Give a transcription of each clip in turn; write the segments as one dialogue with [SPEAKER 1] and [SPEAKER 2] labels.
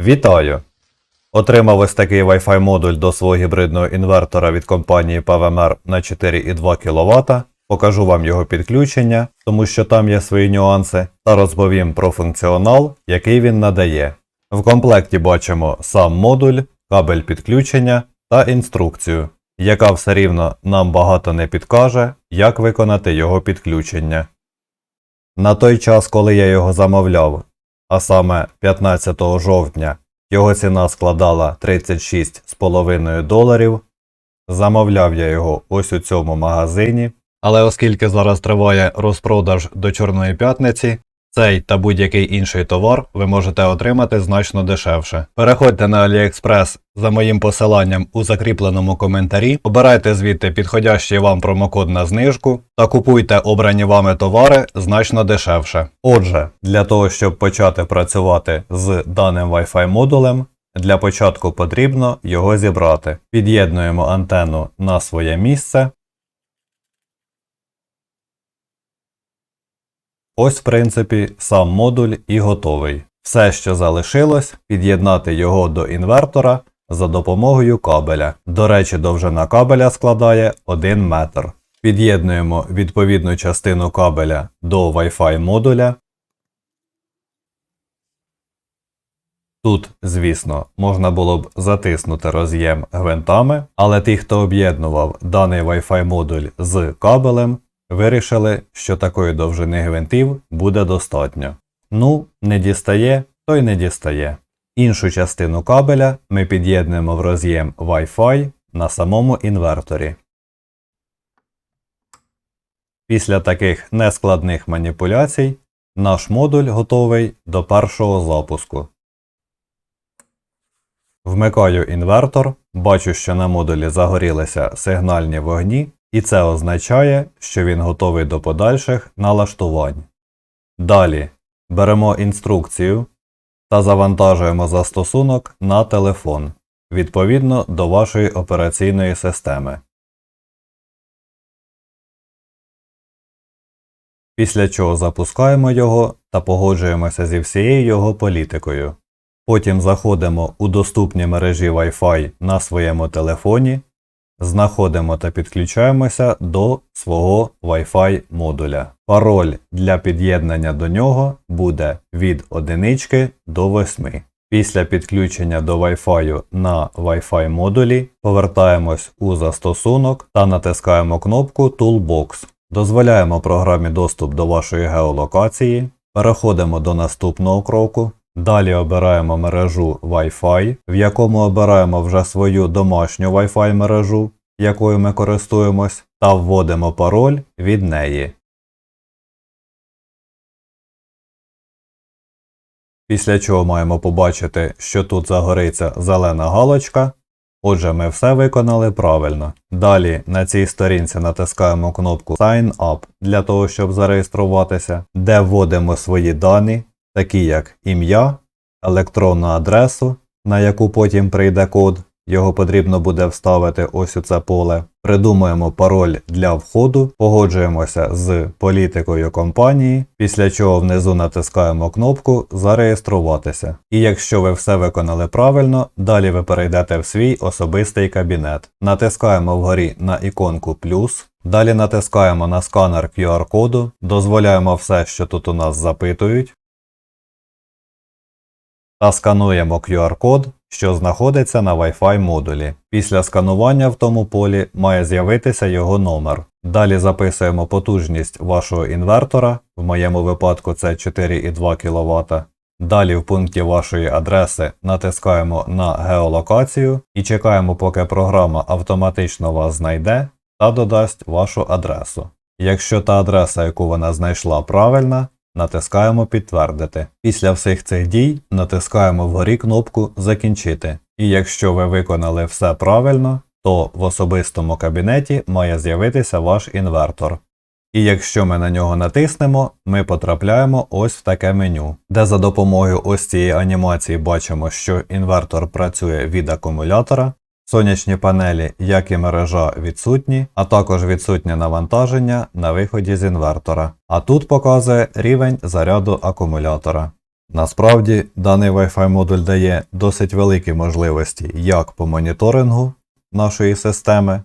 [SPEAKER 1] Вітаю! Отримав ось такий Wi-Fi модуль до свого гібридного інвертора від компанії PVMR на 4,2 кВт. Покажу вам його підключення, тому що там є свої нюанси, та розповім про функціонал, який він надає. В комплекті бачимо сам модуль, кабель підключення та інструкцію, яка все рівно нам багато не підкаже, як виконати його підключення. На той час, коли я його замовляв, а саме 15 жовтня, його ціна складала 36,5 доларів. Замовляв я його ось у цьому магазині. Але оскільки зараз триває розпродаж до Чорної п'ятниці, цей та будь-який інший товар ви можете отримати значно дешевше. Переходьте на AliExpress за моїм посиланням у закріпленому коментарі, обирайте звідти підходящий вам промокод на знижку та купуйте обрані вами товари значно дешевше. Отже, для того, щоб почати працювати з даним Wi-Fi модулем, для початку потрібно його зібрати. Під'єднуємо антенну на своє місце. Ось, в принципі, сам модуль і готовий. Все, що залишилось, під'єднати його до інвертора за допомогою кабеля. До речі, довжина кабеля складає 1 метр. Під'єднуємо відповідну частину кабеля до Wi-Fi модуля. Тут, звісно, можна було б затиснути роз'єм гвинтами, але ті, хто об'єднував даний Wi-Fi модуль з кабелем, вирішили, що такої довжини гвинтів буде достатньо. Ну, не дістає, то й не дістає. Іншу частину кабеля ми під'єднуємо в роз'єм Wi-Fi на самому інверторі. Після таких нескладних маніпуляцій наш модуль готовий до першого запуску. Вмикаю інвертор, бачу, що на модулі загорілися сигнальні вогні, і це означає, що він готовий до подальших налаштувань. Далі беремо інструкцію та завантажуємо застосунок на телефон відповідно до вашої операційної системи. Після чого запускаємо його та погоджуємося зі всією його політикою. Потім заходимо у доступні мережі Wi-Fi на своєму телефоні, знаходимо та підключаємося до свого Wi-Fi модуля. Пароль для під'єднання до нього буде від 1 до 8. Після підключення до Wi-Fi на Wi-Fi модулі повертаємось у застосунок та натискаємо кнопку Toolbox. Дозволяємо програмі доступ до вашої геолокації. Переходимо до наступного кроку. Далі обираємо мережу Wi-Fi, в якому обираємо вже свою домашню Wi-Fi мережу, якою ми користуємось, та вводимо пароль від неї. Після чого маємо побачити, що тут загориться зелена галочка. Отже, ми все виконали правильно. Далі на цій сторінці натискаємо кнопку Sign Up для того, щоб зареєструватися, де вводимо свої дані, такі як ім'я, електронну адресу, на яку потім прийде код. Його потрібно буде вставити ось у це поле. Придумуємо пароль для входу, погоджуємося з політикою компанії, після чого внизу натискаємо кнопку Зареєструватися. І якщо ви все виконали правильно, далі ви перейдете в свій особистий кабінет. Натискаємо вгорі на іконку плюс. Далі натискаємо на сканер QR-коду, дозволяємо все, що тут у нас запитують, та скануємо QR-код, що знаходиться на Wi-Fi модулі. Після сканування в тому полі має з'явитися його номер. Далі записуємо потужність вашого інвертора, в моєму випадку це 4,2 кВт. Далі в пункті вашої адреси натискаємо на геолокацію і чекаємо, поки програма автоматично вас знайде та додасть вашу адресу. Якщо та адреса, яку вона знайшла, правильна, натискаємо Підтвердити. Після всіх цих дій натискаємо вгорі кнопку Закінчити. І якщо ви виконали все правильно, то в особистому кабінеті має з'явитися ваш інвертор. І якщо ми на нього натиснемо, ми потрапляємо ось в таке меню, де за допомогою ось цієї анімації бачимо, що інвертор працює від акумулятора, сонячні панелі, як і мережа відсутні, а також відсутнє навантаження на виході з інвертора. А тут показує рівень заряду акумулятора. Насправді, даний Wi-Fi модуль дає досить великі можливості як по моніторингу нашої системи,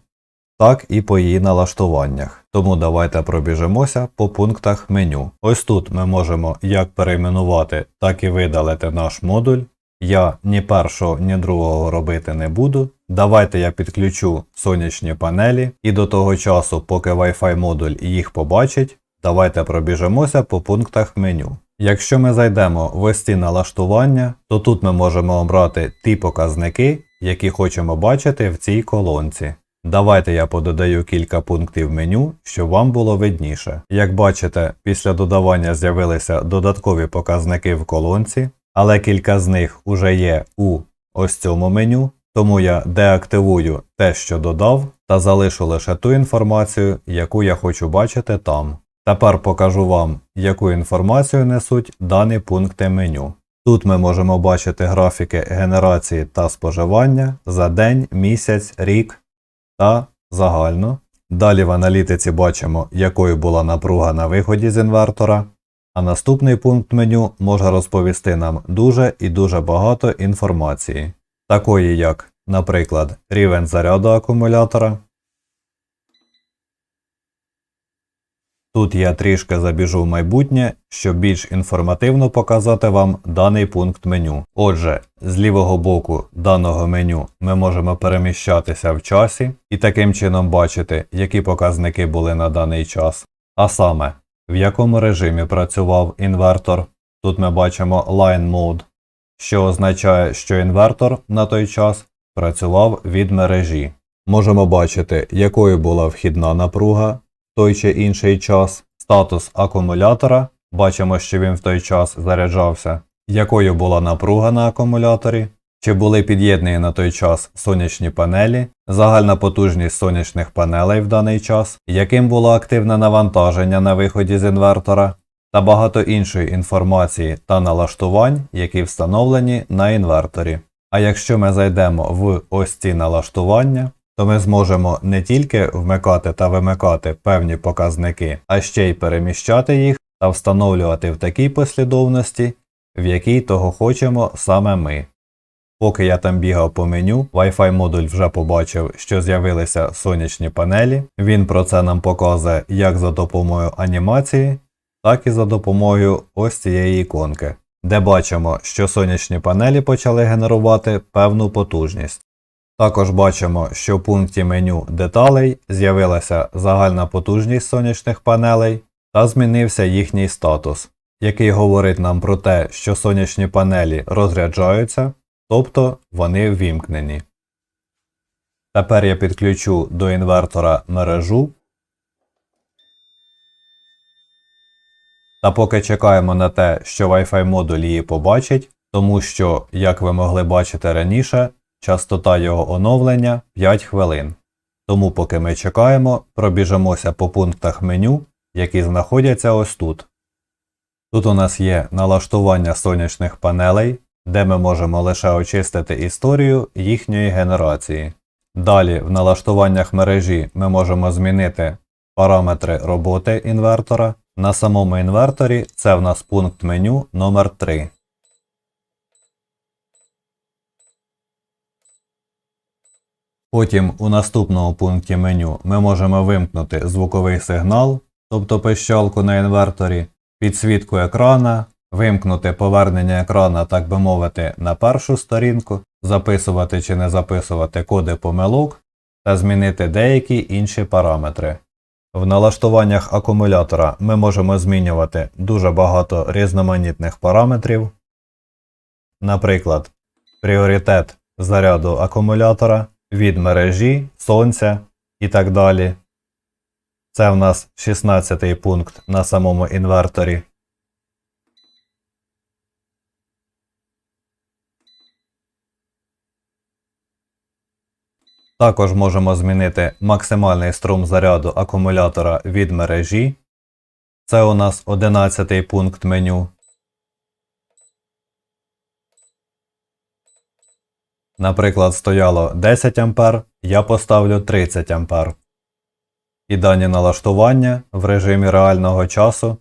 [SPEAKER 1] так і по її налаштуваннях. Тому давайте пробіжимося по пунктах меню. Ось тут ми можемо як перейменувати, так і видалити наш модуль. Я ні першого, ні другого робити не буду. Давайте я підключу сонячні панелі, і до того часу, поки Wi-Fi модуль їх побачить, давайте пробіжимося по пунктах меню. Якщо ми зайдемо в ось ці налаштування, то тут ми можемо обрати ті показники, які хочемо бачити в цій колонці. Давайте я пододаю кілька пунктів меню, щоб вам було видніше. Як бачите, після додавання з'явилися додаткові показники в колонці, але кілька з них уже є у ось цьому меню, тому я деактивую те, що додав, та залишу лише ту інформацію, яку я хочу бачити там. Тепер покажу вам, яку інформацію несуть дані пункти меню. Тут ми можемо бачити графіки генерації та споживання за день, місяць, рік та загально. Далі в аналітиці бачимо, якою була напруга на виході з інвертора. А наступний пункт меню може розповісти нам дуже і дуже багато інформації, такої як, наприклад, рівень заряду акумулятора. Тут я трішки забіжу в майбутнє, щоб більш інформативно показати вам даний пункт меню. Отже, з лівого боку даного меню ми можемо переміщатися в часі і таким чином бачити, які показники були на даний час. А саме, в якому режимі працював інвертор. Тут ми бачимо Line Mode, що означає, що інвертор на той час працював від мережі. Можемо бачити, якою була вхідна напруга той чи інший час, статус акумулятора, бачимо, що він в той час заряджався, якою була напруга на акумуляторі, чи були під'єднані на той час сонячні панелі, загальна потужність сонячних панелей в даний час, яким було активне навантаження на виході з інвертора, та багато іншої інформації та налаштувань, які встановлені на інверторі. А якщо ми зайдемо в ось ці налаштування, то ми зможемо не тільки вмикати та вимикати певні показники, а ще й переміщати їх та встановлювати в такій послідовності, в якій того хочемо саме ми. Поки я там бігав по меню, Wi-Fi модуль вже побачив, що з'явилися сонячні панелі. Він про це нам показує як за допомогою анімації, так і за допомогою ось цієї іконки, де бачимо, що сонячні панелі почали генерувати певну потужність. Також бачимо, що в пункті меню деталей з'явилася загальна потужність сонячних панелей та змінився їхній статус, який говорить нам про те, що сонячні панелі розряджаються, тобто вони ввімкнені. Тепер я підключу до інвертора мережу. Та поки чекаємо на те, що Wi-Fi модуль її побачить, тому що, як ви могли бачити раніше, частота його оновлення 5 хвилин. Тому поки ми чекаємо, пробіжимося по пунктах меню, які знаходяться ось тут. Тут у нас є налаштування сонячних панелей, де ми можемо лише очистити історію їхньої генерації. Далі в налаштуваннях мережі ми можемо змінити параметри роботи інвертора. На самому інверторі це в нас пункт меню номер 3 Потім у наступному пункті меню ми можемо вимкнути звуковий сигнал, тобто пищалку на інверторі, підсвітку екрана, вимкнути повернення екрана, так би мовити, на першу сторінку, записувати чи не записувати коди помилок та змінити деякі інші параметри. В налаштуваннях акумулятора ми можемо змінювати дуже багато різноманітних параметрів, наприклад, пріоритет заряду акумулятора від мережі, сонця і так далі. Це в нас 16 пункт на самому інверторі. Також можемо змінити максимальний струм заряду акумулятора від мережі. Це у нас 11 пункт меню. Наприклад, стояло 10 А, я поставлю 30 А. І дані налаштування в режимі реального часу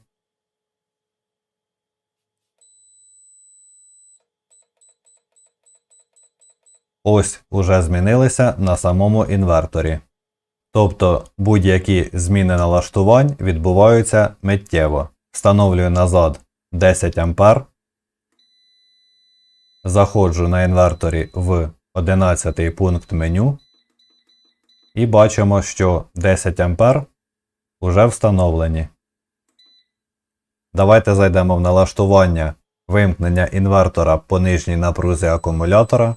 [SPEAKER 1] ось уже змінилися на самому інверторі. Тобто будь-які зміни налаштувань відбуваються миттєво. Встановлюю назад 10 А. Заходжу на інверторі в 11 пункт меню і бачимо, що 10 А вже встановлені. Давайте зайдемо в налаштування вимкнення інвертора по нижній напрузі акумулятора.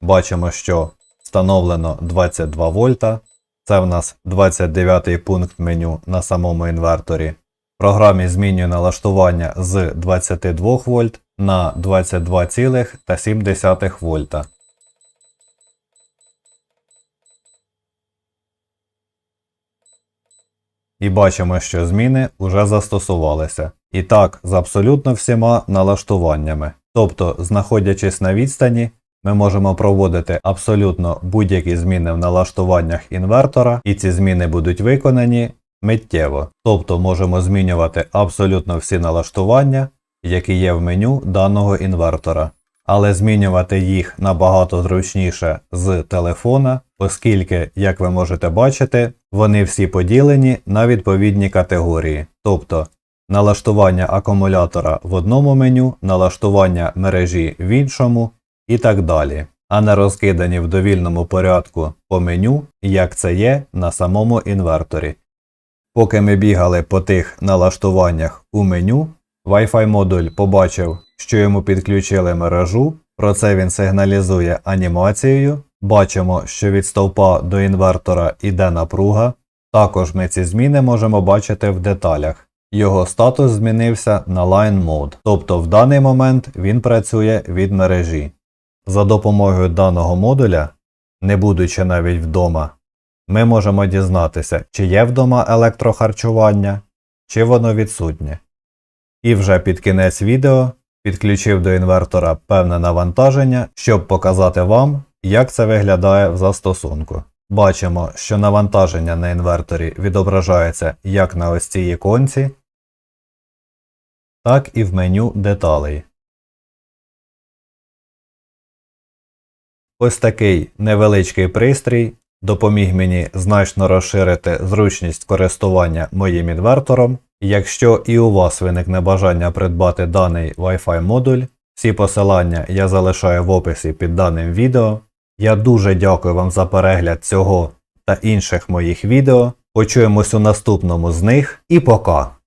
[SPEAKER 1] Бачимо, що встановлено 22 вольта. Це в нас 29 пункт меню на самому інверторі. В програмі змінюю налаштування з 22 вольт на 22,7 вольта. І бачимо, що зміни вже застосувалися. І так, з абсолютно всіма налаштуваннями. Тобто, знаходячись на відстані, ми можемо проводити абсолютно будь-які зміни в налаштуваннях інвертора, і ці зміни будуть виконані миттєво. Тобто можемо змінювати абсолютно всі налаштування, які є в меню даного інвертора. Але змінювати їх набагато зручніше з телефона, оскільки, як ви можете бачити, вони всі поділені на відповідні категорії. Тобто налаштування акумулятора в одному меню, налаштування мережі в іншому і так далі, а не розкидані в довільному порядку по меню, як це є на самому інверторі. Поки ми бігали по тих налаштуваннях у меню, Wi-Fi модуль побачив, що йому підключили мережу, про це він сигналізує анімацією. Бачимо, що від стовпа до інвертора йде напруга. Також ми ці зміни можемо бачити в деталях. Його статус змінився на Line Mode, тобто в даний момент він працює від мережі. За допомогою даного модуля, не будучи навіть вдома, ми можемо дізнатися, чи є вдома електрохарчування, чи воно відсутнє. І вже під кінець відео підключив до інвертора певне навантаження, щоб показати вам, як це виглядає в застосунку. Бачимо, що навантаження на інверторі відображається як на ось цій іконці, так і в меню деталей. Ось такий невеличкий пристрій допоміг мені значно розширити зручність користування моїм інвертором. Якщо і у вас виникне бажання придбати даний Wi-Fi модуль, всі посилання я залишаю в описі під даним відео. Я дуже дякую вам за перегляд цього та інших моїх відео. Почуємось у наступному з них і пока!